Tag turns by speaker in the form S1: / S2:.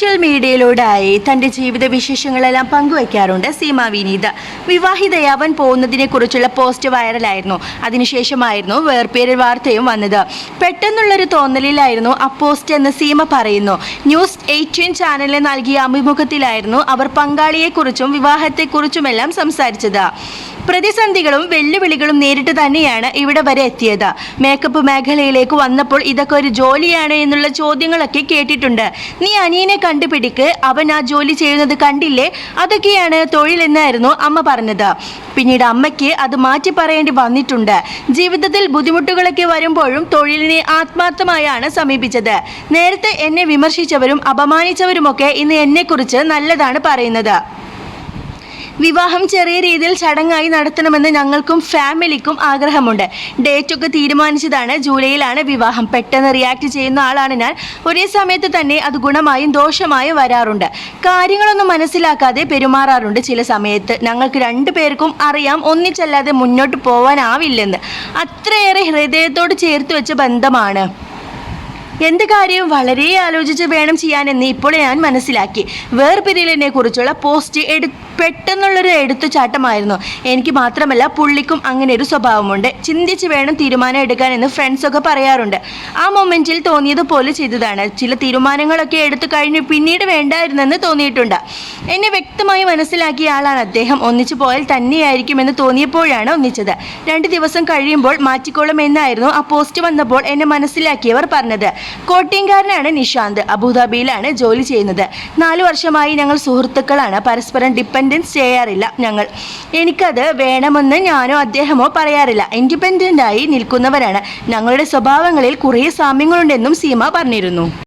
S1: Social മീഡിയയിലൂടെയായി തന്റെ ജീവിത വിശേഷങ്ങളെല്ലാം പങ്കുവയ്ക്കാറുണ്ട് സീമ വിനീത്. വിവാഹിതയാവാൻ പോകുന്നതിനെ കുറിച്ചുള്ള പോസ്റ്റ് വൈറലായിരുന്നു. അതിനുശേഷമായിരുന്നു വേർപേര് വാർത്തയും വന്നത്. പെട്ടെന്നുള്ളൊരു തോന്നലിലായിരുന്നു ആ പോസ്റ്റ് എന്ന് സീമ പറയുന്നു. ന്യൂസ് എയ്റ്റീൻ ചാനലിന് നൽകിയ അഭിമുഖത്തിലായിരുന്നു അവർ പങ്കാളിയെക്കുറിച്ചും വിവാഹത്തെക്കുറിച്ചുമെല്ലാം സംസാരിച്ചത്. പ്രതിസന്ധികളും വെല്ലുവിളികളും നേരിട്ട് തന്നെയാണ് ഇവിടെ വരെ എത്തിയത്. മേക്കപ്പ് മേഖലയിലേക്ക് വന്നപ്പോൾ ഇതൊക്കെ ഒരു ജോലിയാണ് എന്നുള്ള ചോദ്യങ്ങളൊക്കെ കേട്ടിട്ടുണ്ട്. നീ അനിയനെ കണ്ടുപിടിക്ക്. അവൻ ആ ജോലി ചെയ്യുന്നത് കണ്ടില്ലേ? അതൊക്കെയാണ് തൊഴിലെന്നായിരുന്നു അമ്മ പറഞ്ഞത്. പിന്നീട് അമ്മയ്ക്ക് അത് മാറ്റി പറയേണ്ടി വന്നിട്ടുണ്ട്. ജീവിതത്തിൽ ബുദ്ധിമുട്ടുകളൊക്കെ വരുമ്പോഴും തൊഴിലിനെ ആത്മാർത്ഥമായാണ് സമീപിച്ചത്. നേരത്തെ എന്നെ വിമർശിച്ചവരും അപമാനിച്ചവരുമൊക്കെ ഇന്ന് എന്നെക്കുറിച്ച് നല്ലതാണ് പറയുന്നത്. വിവാഹം ചെറിയ രീതിയിൽ ചടങ്ങായി നടത്തണമെന്ന് ഞങ്ങൾക്കും ഫാമിലിക്കും ആഗ്രഹമുണ്ട്. ഡേറ്റ് ഒക്കെ തീരുമാനിച്ചതാണ് ജൂലൈയിലാണ് വിവാഹം. പെട്ടെന്ന് റിയാക്ട് ചെയ്യുന്ന ആളാണ് ഞാൻ. ഒരേ സമയത്ത് തന്നെ അത് ഗുണമായും ദോഷമായും വരാറുണ്ട്. കാര്യങ്ങളൊന്നും മനസ്സിലാക്കാതെ പെരുമാറാറുണ്ട് ചില സമയത്ത്. ഞങ്ങൾക്ക് രണ്ടു പേർക്കും അറിയാം. ഒന്നിച്ചല്ലാതെ മുന്നോട്ട് പോവാനാവില്ലെന്ന്. അത്രയേറെ ഹൃദയത്തോട് ചേർത്ത് വെച്ച ബന്ധമാണ്. എന്ത് കാര്യവും വളരെ ആലോചിച്ച് വേണം ചെയ്യാനെന്ന് ഇപ്പോൾ ഞാൻ മനസ്സിലാക്കി. വേർപിരിയലിനെ കുറിച്ചുള്ള പോസ്റ്റ് എടു പെട്ടെന്നുള്ളൊരു എടുത്തുചാട്ടമായിരുന്നു എനിക്ക് മാത്രമല്ല പുള്ളിക്കും അങ്ങനെ ഒരു സ്വഭാവമുണ്ട്. ചിന്തിച്ച് വേണം തീരുമാനം എടുക്കാൻ എന്ന് ഫ്രണ്ട്സൊക്കെ പറയാറുണ്ട്. ആ മൊമെന്റിൽ തോന്നിയതുപോലെ ചെയ്തതാണ്. ചില തീരുമാനങ്ങളൊക്കെ എടുത്തു കഴിഞ്ഞ് പിന്നീട് വേണ്ടായിരുന്നെന്ന് തോന്നിയിട്ടുണ്ട്. എന്നെ വ്യക്തമായി മനസ്സിലാക്കിയ ആളാണ് അദ്ദേഹം. ഒന്നിച്ചു പോയാൽ തന്നെയായിരിക്കുമെന്ന് തോന്നിയപ്പോഴാണ് ഒന്നിച്ചത്. രണ്ട് ദിവസം കഴിയുമ്പോൾ മാറ്റിക്കോളും എന്നായിരുന്നു ആ പോസ്റ്റ് വന്നപ്പോൾ എന്നെ മനസ്സിലാക്കിയവർ പറഞ്ഞത്. കോട്ടയംകാരനാണ് നിഷാന്ത് അബുദാബിയിലാണ് ജോലി ചെയ്യുന്നത്. നാലു വർഷമായി ഞങ്ങൾ സുഹൃത്തുക്കളാണ്. പരസ്പരം ഡിപ്പെൻഡൻസ് ചെയ്യാറില്ല ഞങ്ങൾ. എനിക്കത് വേണമെന്ന് ഞാനോ അദ്ദേഹമോ പറയാറില്ല. ഇൻഡിപെൻഡന്റായി നിൽക്കുന്നവരാണ്. ഞങ്ങളുടെ സ്വഭാവങ്ങളിൽ കുറേ സാമ്യങ്ങളുണ്ടെന്നും സീമ പറഞ്ഞിരുന്നു.